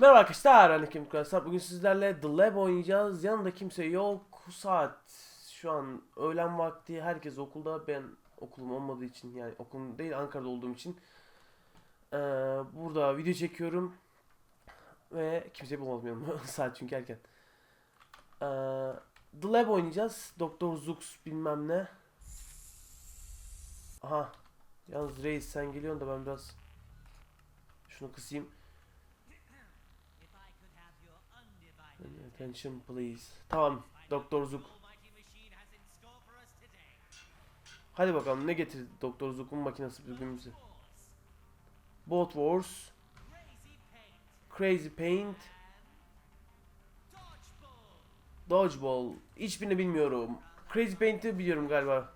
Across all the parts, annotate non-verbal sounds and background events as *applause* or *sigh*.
Merhaba arkadaşlar, ben Kim. Bugün sizlerle The Lab oynayacağız. Yanında kimse yok. Saat şu an öğlen vakti. Herkes okulda. Ben okulum olmadığı için yani okulum değil Ankara'da olduğum için eee, burada video çekiyorum. Ve kimseyi bulmadım yanıma. Saat çünkü erken. Eee, The Lab oynayacağız. Doktor Zux bilmem ne. Aha. Yalnız Reis sen geliyorsun da ben biraz şunu kısayım. Attention please. Tamam. Doktor Zuk. Hadi bakalım ne getirdi Doktor Zuk'un makinesi birbirimize. Bot Wars, Crazy paint. Dodgeball. Hiçbirini bilmiyorum. Crazy Paint'i biliyorum galiba.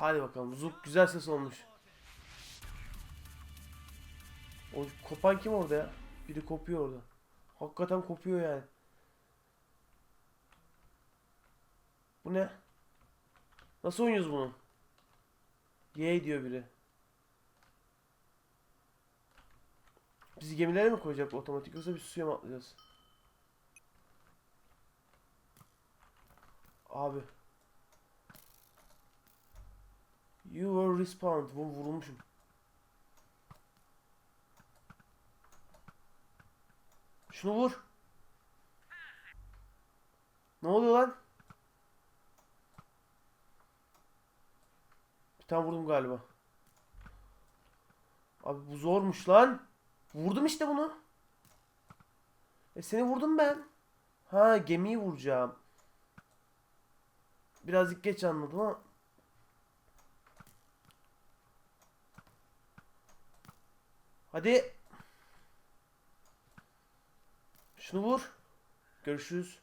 Hadi bakalım. Zuk güzel ses olmuş. O kopan kim orada ya? Biri kopuyor orada. Hakikaten kopuyor yani. Bu ne? Nasıl oynuyoruz bunu? Y diyor biri. Bizi gemilere mi koyacak otomatik yoksa biz suya mı atlayacağız? Abi. You were respawned. Vur, vurulmuşum. Şunu vur. Ne oluyor lan? Bir tane vurdum galiba. Abi bu zormuş lan. Vurdum işte bunu. E seni vurdum ben. Ha gemiyi vuracağım. Birazcık geç anladım ama. Hadi. Şunu vur. Görüşürüz.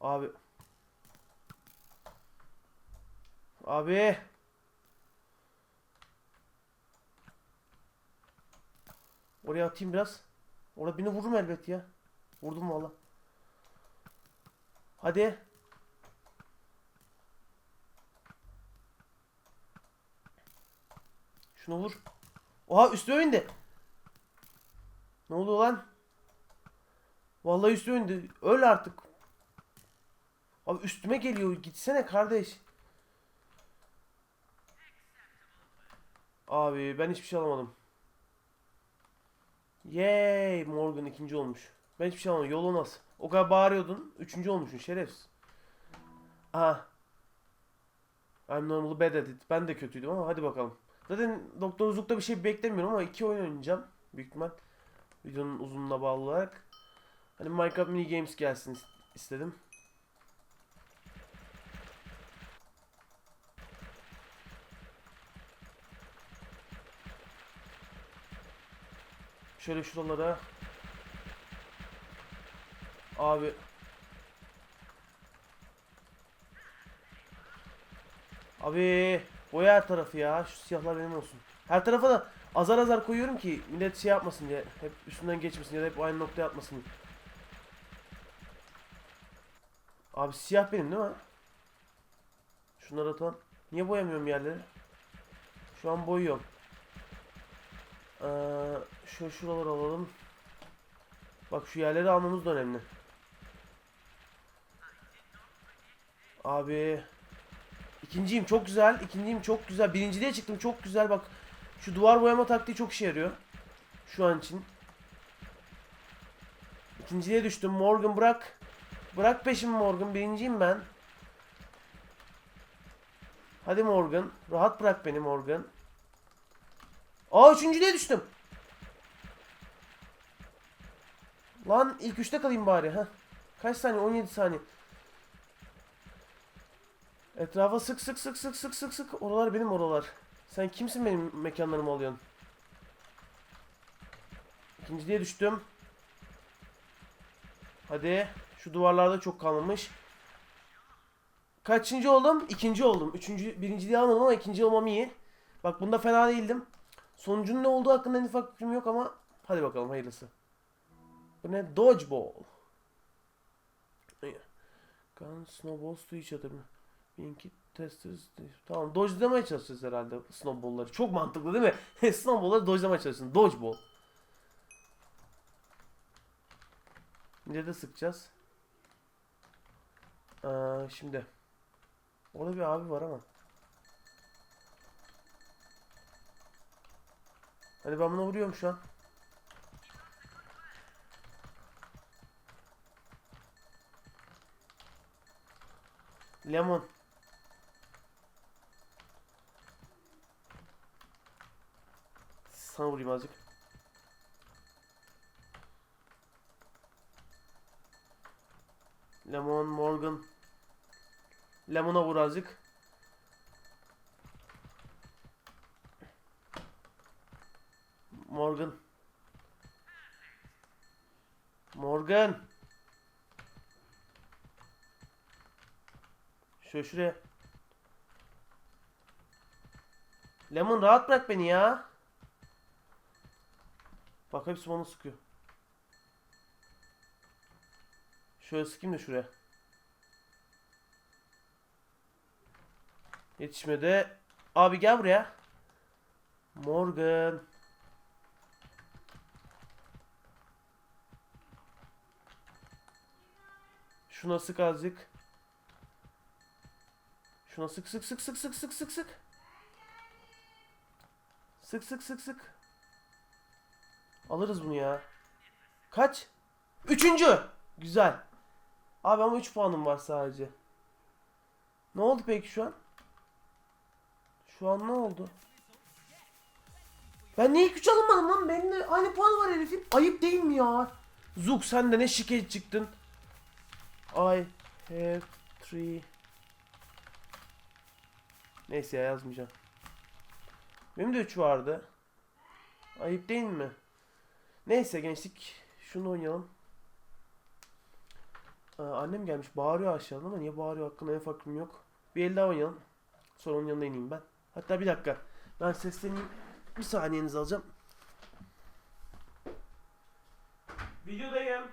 Abi. Abi. Oraya atayım biraz. Orada beni vururum elbet ya. Vurdum valla. Hadi. Şunu vur. Oha üstüme bindi. Ne oldu lan? Vallahi üstüme bindi. Öl artık. Abi üstüme geliyor. Gitsene kardeş. Abi ben hiçbir şey alamadım. Yay Morgan ikinci olmuş. Ben hiçbir şey alamadım. Yol olmaz. O kadar bağırıyordun. Üçüncü olmuşsun şerefsiz. Aha. I'm normally bad at it. Ben de kötüydüm ama hadi bakalım. Zaten Doktor Zuk'ta bir şey beklemiyorum ama iki oyun oynayacağım. Büyük ihtimal. Videonun uzunluğuna bağlı olarak. Hani Minecraft mini games gelsin is- istedim. Şöyle şuralara. Abi. Abi boya her tarafı ya. Şu siyahlar benim olsun. Her tarafa da azar azar koyuyorum ki millet şey yapmasın diye. Hep üstünden geçmesin ya da hep aynı noktaya atmasın. Abi siyah benim değil mi? Şunları atalım. Niye boyamıyorum yerleri? Şu an boyuyorum. Ee, şu şuraları alalım. Bak şu yerleri almamız da önemli. Abi. İkinciyim çok güzel. İkinciyim çok güzel. Birinciliğe çıktım çok güzel bak. Şu duvar boyama taktiği çok işe yarıyor. Şu an için. İkinciliğe düştüm. Morgan bırak. Bırak peşimi Morgan. Birinciyim ben. Hadi Morgan. Rahat bırak beni Morgan. Aa üçüncülüğe düştüm. Lan ilk üçte kalayım bari. ha. Kaç saniye? 17 saniye. Etrafa sık sık sık sık sık sık sık. Oralar benim oralar. Sen kimsin benim mekanlarımı alıyorsun? İkinciliğe düştüm. Hadi. Şu duvarlarda çok kalmamış. Kaçıncı oldum? İkinci oldum. Üçüncü, birinciliği almadım ama ikinci olmam iyi. Bak bunda fena değildim. Sonucunun ne olduğu hakkında en ufak fikrim yok ama hadi bakalım hayırlısı. Bu ne? Dodgeball. Gun snowballs to each other. Binky testers. Tamam dodge'lamaya çalışacağız herhalde snowball'ları. Çok mantıklı değil mi? *laughs* snowball'ları dodge'lamaya çalışıyorsun. Dodgeball. Nerede sıkacağız? Aa, şimdi. Orada bir abi var ama. Hani ben buna vuruyorum şu an. Lemon. Sana vurayım azıcık. Lemon, Morgan. Lemon'a vur azıcık. Morgan. Morgan. Şöyle şuraya. Lemon rahat bırak beni ya. Bak hepsi bana sıkıyor. Şöyle sıkayım da şuraya. Yetişmedi. Abi gel buraya. Morgan. Şuna sık azıcık. Şuna sık sık sık sık sık sık sık sık. Sık sık sık sık. Alırız bunu ya. Kaç? Üçüncü. Güzel. Abi ama 3 puanım var sadece. Ne oldu peki şu an? Şu an ne oldu? Ben niye ilk 3 alınmadım lan? Benimle aynı puan var herifin. Ayıp değil mi ya? Zuk sen de ne şikayet çıktın. I have three. Neyse ya yazmayacağım. Benim de 3 vardı. Ayıp değil mi? Neyse gençlik. Şunu oynayalım. Ee, annem gelmiş bağırıyor aşağıdan ama niye bağırıyor hakkında en fikrim yok. Bir el daha oynayalım. Sonra onun yanına ineyim ben. Hatta bir dakika. Ben sesleneyim. Bir saniyenizi alacağım. Videodayım.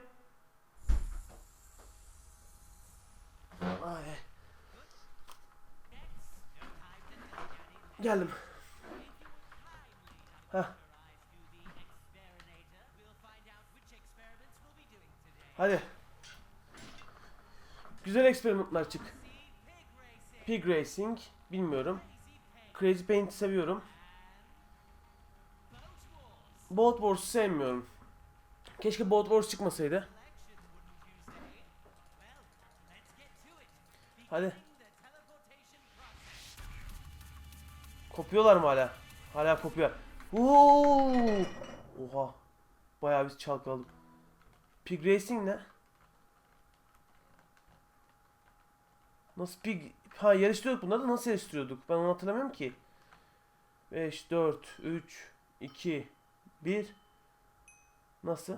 Ay. Geldim. Hadi. Güzel eksperimentler çık. Pig Racing. Bilmiyorum. Crazy Paint seviyorum. Boat Wars sevmiyorum. Keşke Boat Wars çıkmasaydı. Hadi. Kopuyorlar mı hala? Hala kopuyor. Oo! Oha. Bayağı biz çalkaladık. Pig Racing ne? Nasıl pig... Ha yarıştırıyorduk bunları da nasıl yarıştırıyorduk? Ben onu hatırlamıyorum ki. 5, 4, 3, 2, 1. Nasıl?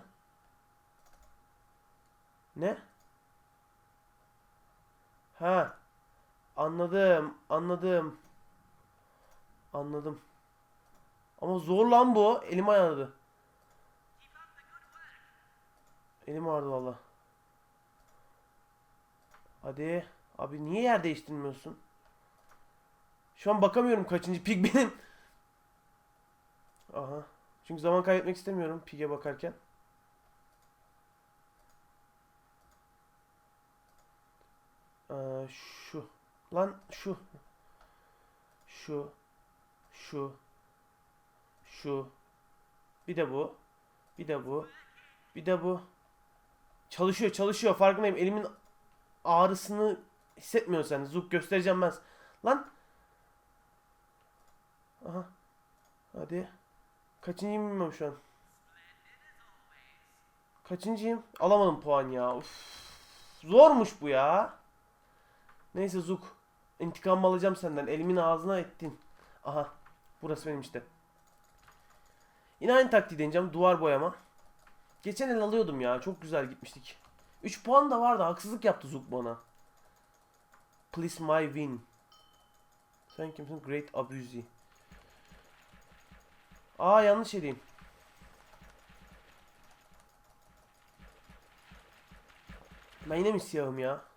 Ne? Ha. Anladım, anladım. Anladım. Ama zor lan bu. Elim ağrıdı. Elim ağrıdı valla. Hadi. Abi niye yer değiştirmiyorsun? Şu an bakamıyorum kaçıncı pig benim. Aha. Çünkü zaman kaybetmek istemiyorum pig'e bakarken. Ee, şu. Lan şu. Şu. Şu. Şu. Bir de bu. Bir de bu. Bir de bu. Çalışıyor çalışıyor farkındayım. Elimin ağrısını hissetmiyorsun sen. Zuk göstereceğim ben. Lan. Aha. Hadi. Kaçıncıyım bilmiyorum şu an. Kaçıncıyım? Alamadım puan ya. Uf. Zormuş bu ya. Neyse Zuk. İntikam alacağım senden. Elimin ağzına ettin. Aha. Burası benim işte. Yine aynı taktiği deneyeceğim. Duvar boyama. Geçen el alıyordum ya. Çok güzel gitmiştik. 3 puan da vardı. Haksızlık yaptı Zuk bana. Please my win. Sen kimsin? Great Abusi. Aa yanlış edeyim. Ben yine mi siyahım ya?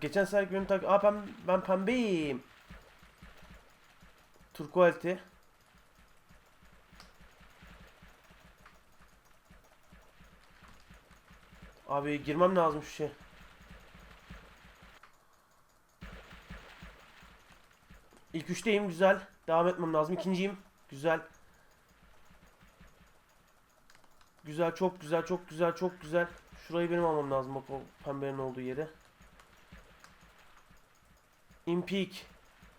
Geçen sefer benim tak... Aa ben, ben pembeyim. Turkualti. Abi girmem lazım şu şey. İlk üçteyim güzel. Devam etmem lazım. İkinciyim. Güzel. Güzel çok güzel çok güzel çok güzel. Şurayı benim almam lazım bak o pembenin olduğu yeri. Impik.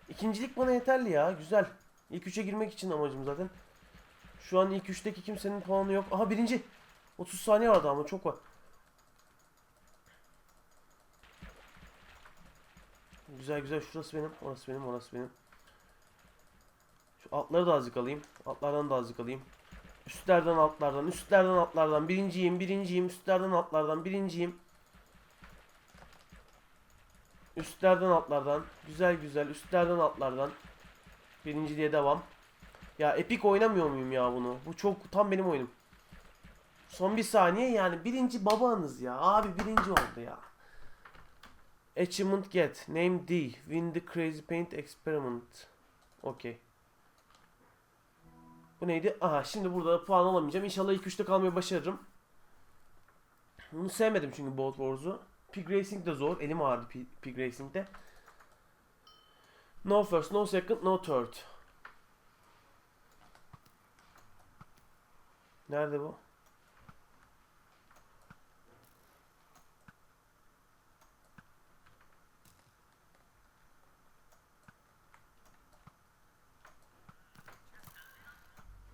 İkincilik bana yeterli ya. Güzel. İlk üçe girmek için amacım zaten. Şu an ilk üçteki kimsenin puanı yok. Aha birinci. 30 saniye vardı ama çok var. Güzel güzel şurası benim. Orası benim. Orası benim. Şu altları da azıcık alayım. Altlardan da azıcık alayım. Üstlerden altlardan. Üstlerden altlardan. Birinciyim. Birinciyim. Üstlerden altlardan. Birinciyim. Üstlerden altlardan. Güzel güzel. Üstlerden altlardan. Birinci diye devam. Ya epik oynamıyor muyum ya bunu? Bu çok tam benim oyunum. Son bir saniye yani birinci babanız ya. Abi birinci oldu ya. Achievement get. Name D. Win the Crazy Paint Experiment. Okey. Bu neydi? Aha şimdi burada puan alamayacağım. İnşallah ilk üçte kalmayı başarırım. Bunu sevmedim çünkü Bolt Wars'u. Pig Racing de zor. Elim ağrıdı Pig, Racing'de. No first, no second, no third. Nerede bu?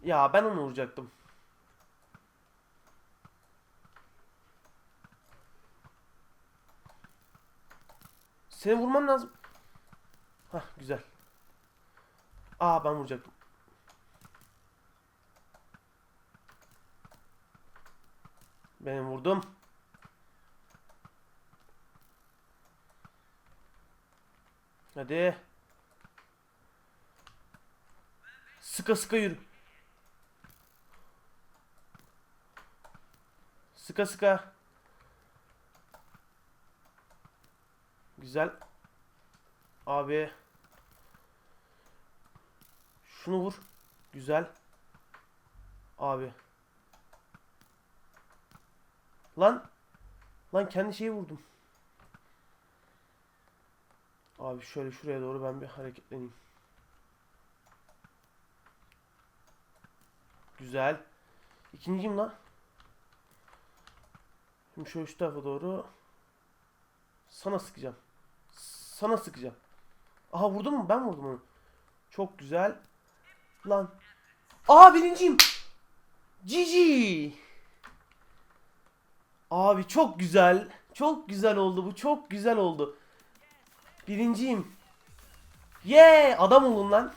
Ya ben onu vuracaktım. Seni vurmam lazım. Hah güzel. Aa ben vuracaktım. Ben vurdum. Hadi. Sıka sıka yürü. Sıka sıka. Güzel. Abi. Şunu vur. Güzel. Abi. Lan. Lan kendi şeyi vurdum. Abi şöyle şuraya doğru ben bir hareketleneyim. Güzel. İkinciyim lan. Şimdi şöyle şu tarafa doğru. Sana sıkacağım. Sana sıkacağım. Aha vurdun mu? Ben vurdum onu. Çok güzel. Lan. Aa birinciyim. Cici. Abi çok güzel. Çok güzel oldu bu. Çok güzel oldu. Birinciyim. Yay! Adam olun lan.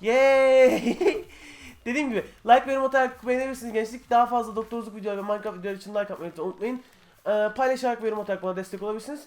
Yay! *laughs* Dediğim gibi like ve yorum atarak beğenebilirsiniz gençlik. Daha fazla doktorluk videoları ve Minecraft videoları için like atmayı unutmayın. Ee, paylaşarak ve yorum atarak bana destek olabilirsiniz.